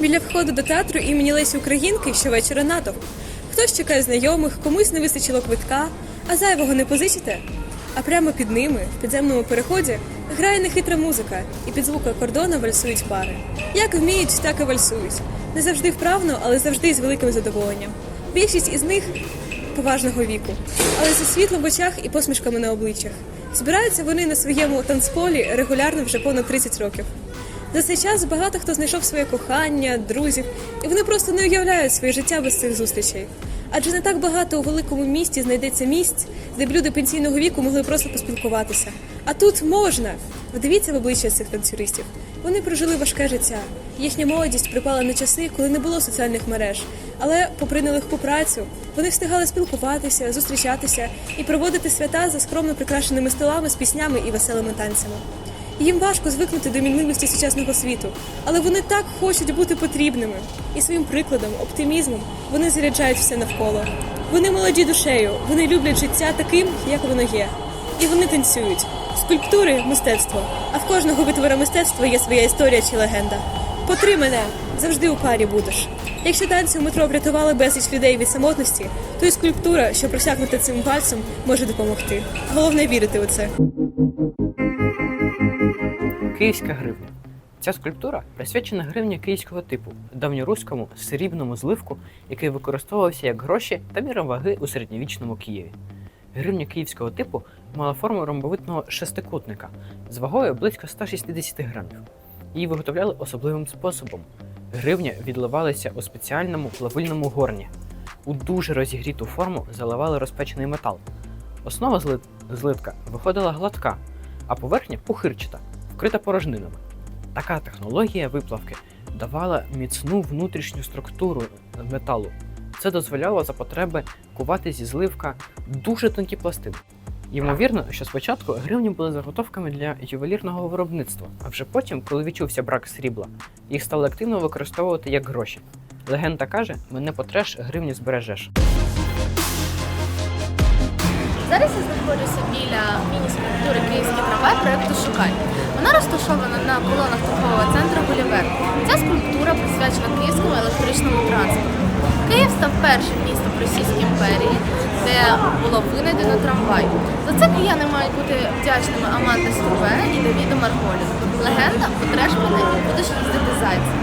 Біля входу до театру імені Лесі Українки щовечора натовп. Хтось чекає знайомих, комусь не вистачило квитка, а зайвого не позичите. А прямо під ними, в підземному переході, грає нехитра музика, і під звуки акордона вальсують пари. Як вміють, так і вальсують. Не завжди вправно, але завжди з великим задоволенням. Більшість із них поважного віку, але зі світлом в очах і посмішками на обличчях. Збираються вони на своєму танцполі регулярно вже понад 30 років. За цей час багато хто знайшов своє кохання, друзів, і вони просто не уявляють своє життя без цих зустрічей. Адже не так багато у великому місті знайдеться місць, де б люди пенсійного віку могли просто поспілкуватися. А тут можна. Вдивіться в обличчя цих танцюристів. Вони прожили важке життя. Їхня молодість припала на часи, коли не було соціальних мереж. Але, попри нелегку працю, вони встигали спілкуватися, зустрічатися і проводити свята за скромно прикрашеними столами з піснями і веселими танцями. Їм важко звикнути до мінливості сучасного світу, але вони так хочуть бути потрібними. І своїм прикладом, оптимізмом вони заряджають все навколо. Вони молоді душею, вони люблять життя таким, як воно є. І вони танцюють. Скульптури мистецтво. А в кожного витвора мистецтва є своя історія чи легенда. Потри мене завжди у парі будеш. Якщо танці у метро врятували безліч людей від самотності, то і скульптура, що просякнута цим пальцем, може допомогти. Головне вірити у це. Київська гривня. Ця скульптура присвячена гривні київського типу, давньоруському срібному зливку, який використовувався як гроші та міра ваги у середньовічному Києві. Гривня київського типу мала форму ромбовидного шестикутника з вагою близько 160 грамів. Її виготовляли особливим способом. Гривня відливалася у спеціальному плавильному горні. У дуже розігріту форму заливали розпечений метал. Основа злит... злитка виходила гладка, а поверхня пухирчата, вкрита порожнинами. Така технологія виплавки давала міцну внутрішню структуру металу. Це дозволяло за потреби кувати зі зливка дуже тонкі пластини. Ймовірно, що спочатку гривні були заготовками для ювелірного виробництва, а вже потім, коли відчувся брак срібла, їх стали активно використовувати як гроші. Легенда каже: мене потреш, гривні збережеш. Зараз я знаходжуся біля міні-скульптури Київський трамвай проєкту Шукай. Вона розташована на колонах торгового центру Гулівер. Ця скульптура присвячена київському електричному транспорту. Київ став першим містом Російської імперії, де було винайдено трамвай. За це кияни мають бути вдячними Аманде Струве і Давіду Марголі. Легенда потреш мене і будеш їздити зайцем.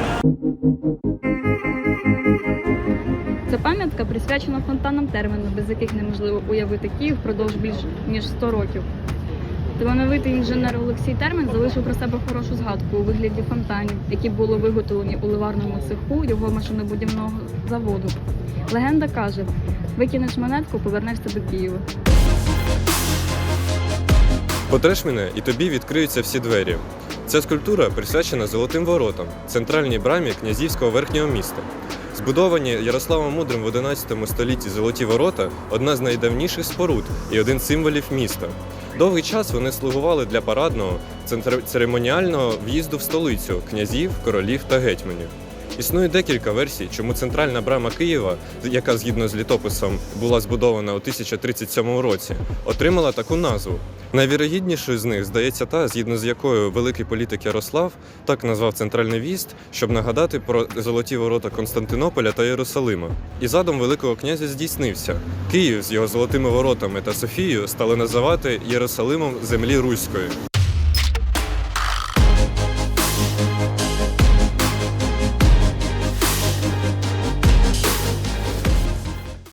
Ця пам'ятка присвячена фонтанам терміну, без яких неможливо уявити Київ впродовж більш ніж 100 років. Талановитий інженер Олексій Термін залишив про себе хорошу згадку у вигляді фонтанів, які були виготовлені у ливарному цеху його машинобудівного заводу. Легенда каже: викинеш монетку, повернешся до Києва. Потреш мене, і тобі відкриються всі двері. Ця скульптура присвячена Золотим воротам, центральній брамі князівського верхнього міста. Збудовані Ярославом Мудрим в 11 столітті золоті ворота одна з найдавніших споруд і один з символів міста. Довгий час вони слугували для парадного церемоніального в'їзду в столицю князів, королів та гетьманів. Існує декілька версій, чому центральна брама Києва, яка згідно з літописом була збудована у 1037 році, отримала таку назву. Найвірогіднішою з них здається та, згідно з якою великий політик Ярослав так назвав центральний в'їзд, щоб нагадати про золоті ворота Константинополя та Єрусалима. І задум Великого князя здійснився. Київ з його золотими воротами та Софією стали називати Єрусалимом землі Руської.